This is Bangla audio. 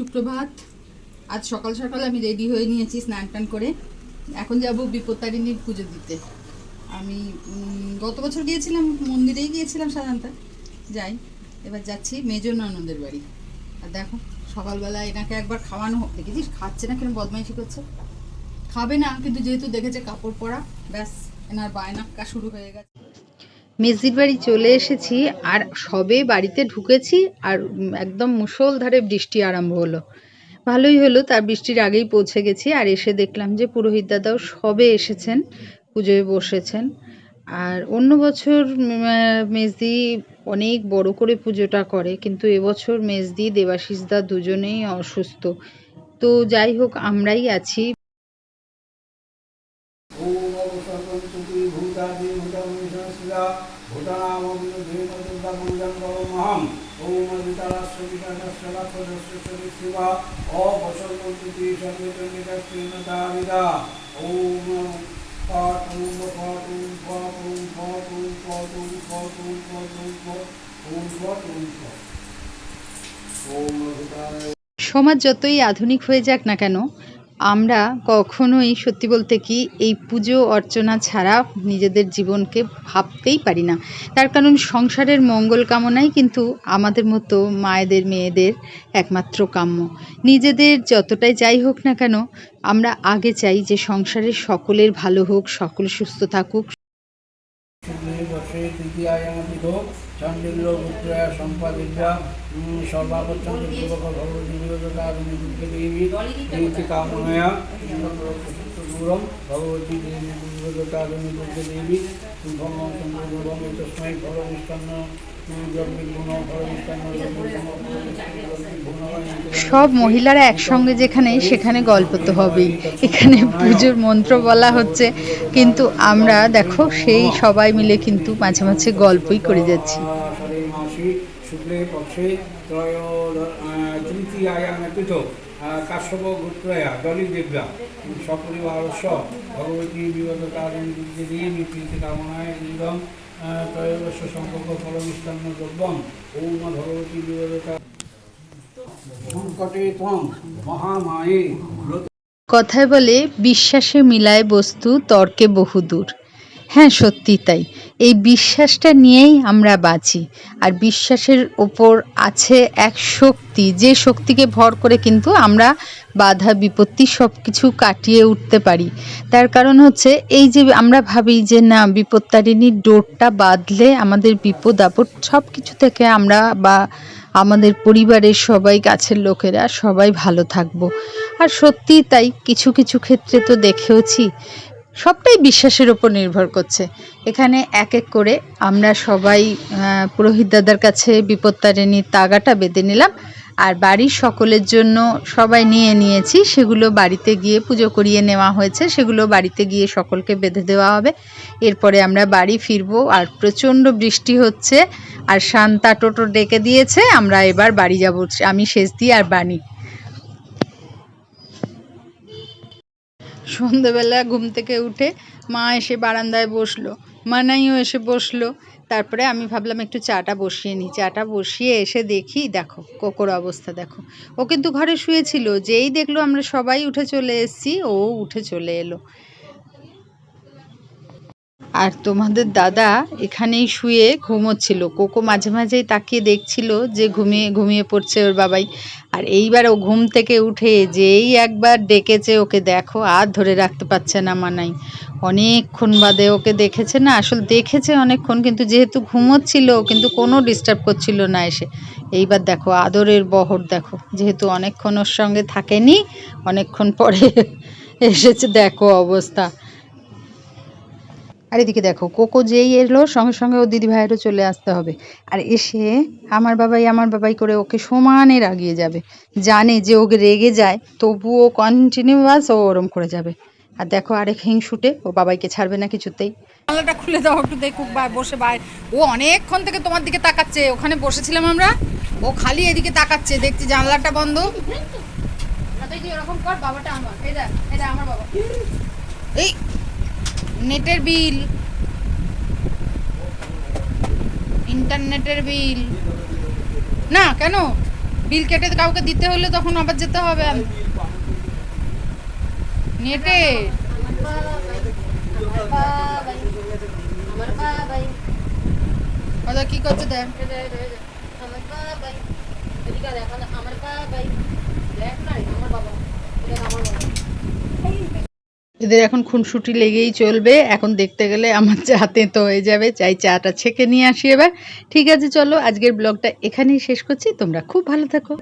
সুপ্রভাত। আজ সকাল সকাল আমি রেডি হয়ে নিয়েছি স্নান টান করে। এখন যাব বিপত্তারিণীর পুজো দিতে। আমি গত বছর গিয়েছিলাম, মন্দিরেই গিয়েছিলাম সাধারণত। যাই, এবার যাচ্ছি মেজর ননদের বাড়ি। আর দেখো সকালবেলা এনাকে একবার খাওয়ানো দেখেছিস? খাচ্ছে না কেন? বদমাইশি করছে। খাবে না, কিন্তু যেহেতু দেখেছে কাপড় পরা, ব্যাস, এনার বায়নাক্কা শুরু হয়ে গেছে। মেজির বাড়ি চলে এসেছি আর সবে বাড়িতে ঢুকেছি আর একদম মুষলধারে বৃষ্টি আরম্ভ হলো। ভালোই হলো, তার বৃষ্টির আগেই পৌঁছে গেছি আর এসে দেখলাম যে পুরোহিত দাদাও সবে এসেছেন, পুজোয় বসেছেন। আর অন্য বছর মেজদি অনেক বড় করে পুজোটা করে, কিন্তু এবছর মেজদি দেবাশিস দা দুজনেই অসুস্থ। তো যাই হোক, আমরাই আছি। ओम सर्वंतुति भूतादि भूतमिशंसिदा भूतानामभिधेन दुर्गापूजं करोमहम् ओम वितरास्य वितरस्य लक्षस्य सरि शिवा अपसर्वंतुति सर्वेतन्निकस्तेन ताविदा ओम पातुं पातुं पातुं पातुं पातुं पातुं पातुं ओम पातुं ओम भूताय সমাজ যতই আধুনিক হয়ে যাক না কেন আমরা কখনোই সত্যি বলতে কি এই পুজো, অর্চনা ছাড়া নিজেদের জীবনকে ভাবতেই পারি না। তার কারণ সংসারের মঙ্গল কামনাই কিন্তু আমাদের মতো মায়েদের, মেয়েদের একমাত্র কাম্য। নিজেদের যতটাই যাই হোক না কেন, আমরা আগে চাই যে সংসারের সকলের ভালো হোক, সকল সুস্থ থাকুক। শুক্লে বর্ষে সম্পাদিকা সম্পাদিতা সর্বাপচ্ছন্দপূর্বক ভগবতী বিরোধকারিণী দুর্গে দেবী দেবী কামনয়া দূরম ভগবতী দেবী ফলমিষ্টান্ন যজ্ঞগুণ ফলমিষ্টান্ন সব মহিলারা একসঙ্গে যেখানে, সেখানে গল্প তো হবেই। এখানে পুজোর মন্ত্র বলা হচ্ছে, কিন্তু আমরা দেখো, সেই সবাই মিলে কিন্তু মাঝে মাঝে গল্পই করে যাচ্ছি। কাশ্যপ গোত্রয়া দলি ভগবতী বিগতকারিণী দেবী প্রীতি কামনায় ত্রয়োদশ ফলমিষ্টান্ন দ্রব্যম ওম ভগবতী সংকটে মহামায়ে। কথায় বলে বিশ্বাসে মিলায় বস্তু তর্কে বহুদূর হ্যাঁ সত্যি তাই। এই বিশ্বাসটা নিয়েই আমরা বাঁচি। আর বিশ্বাসের ওপর আছে এক শক্তি। যে শক্তিকে ভর করে কিন্তু আমরা বাধা, বিপত্তি সব কিছু কাটিয়ে উঠতে পারি। তার কারণ হচ্ছে, এই যে আমরা ভাবি যে না বিপত্তারিণীর ডোরটা বাঁধলে আমাদের বিপদ, আপদ সব কিছু থেকে আমরা বা আমাদের পরিবারের সবাই কাছের লোকেরা সবাই ভালো থাকব। আর সত্যি তাই কিছু কিছু ক্ষেত্রে তো দেখেওছি, সবটাই বিশ্বাসের ওপর নির্ভর করছে। এখানে এক এক করে আমরা সবাই পুরোহিত দাদার কাছে বিপত্তারিণীর তাগাটা বেঁধে নিলাম। আর বাড়ির সকলের জন্য সবাই নিয়ে নিয়েছি। সেগুলো বাড়িতে গিয়ে পুজো করিয়ে নেওয়া হয়েছে। সেগুলো বাড়িতে গিয়ে সকলকে বেঁধে দেওয়া হবে। এরপরে আমরা বাড়ি ফিরবো আর প্রচণ্ড বৃষ্টি হচ্ছে আর শান্তা টোটো ডেকে দিয়েছে। আমরা এবার বাড়ি যাব। আমি শেষ দিয়ে আর বাণী। সন্ধেবেলা ঘুম থেকে উঠে মা এসে বারান্দায় বসল, মানাইও এসে বসল। তারপরে আমি ভাবলাম একটু চাটা বসিয়ে নিই। চাটা বসিয়ে এসে দেখি, দেখো, কোকোর অবস্থা দেখো। ও কিন্তু ঘরে শুয়েছিল, যেই দেখল আমরা সবাই উঠে চলে এসেছি, ও উঠে চলে এলো। আর তোমাদের দাদা এখানেই শুয়ে ঘুমোচ্ছিল। কোকো মাঝে মাঝেই তাকিয়ে দেখছিল যে ঘুমিয়ে ঘুমিয়ে পড়ছে ওর বাবাই। আর এইবার ও ঘুম থেকে উঠে যেই একবার ডেকেছে ওকে দেখো, আর ধরে রাখতে পারছে না মানাই। অনেকক্ষণ বাদে ওকে দেখেছে না, আসলে দেখেছে অনেকক্ষণ, কিন্তু যেহেতু ঘুমোচ্ছিল, কিন্তু কোনো ডিস্টার্ব করছিল না এসে। এইবার দেখো, আদরের বহর দেখো, যেহেতু অনেকক্ষণ ওর সঙ্গে থাকেনি, অনেকক্ষণ পরে এসেছে, দেখো অবস্থা। আর এদিকে দেখো কোকো যেই এলো সঙ্গে সঙ্গে ও দিদি ভাইয়েরও চলে আসতে হবে। আর এসে আমার বাবাই আমার বাবাই করে ওকে সমানে রাগিয়ে যাবে। জানে যে ওকে রেগে যায় তবুও কন্টিনিউয়াস ও ওরম করে যাবে। আর দেখো আরেক হিংসুটে ও বাবাইকে ছাড়বে না কিছুতেই। জানলাটা খুলে দাও একটু দেখুক বা বসে বাইরে ও অনেকক্ষণ থেকে তোমার দিকে তাকাচ্ছে। ওখানে বসেছিলাম আমরা। ও খালি এদিকে তাকাচ্ছে। দেখছি জানলাটা বন্ধ। এরকম কর বাবাটা আমার। এই দেখ এই দেখ আমার বাবা। এই নেটের বিল। ইন্টারনেটের বিল। না, কেন? বিল কেটে কাউকে দিতে হলে তখন আবার যেতে হবে। নেটে। কি করছে দেখ। আমার দেখ। আমার বাবা। আমার বাবা। এদের এখন খুনসুটি লেগেই চলবে। এখন দেখতে গেলে আমার চা তো হয়ে যাবে। চাই চাটা ছেঁকে নিয়ে আসি এবার। ঠিক আছে, চলো, আজকের ব্লগটা এখানেই শেষ করছি। তোমরা খুব ভালো থাকো।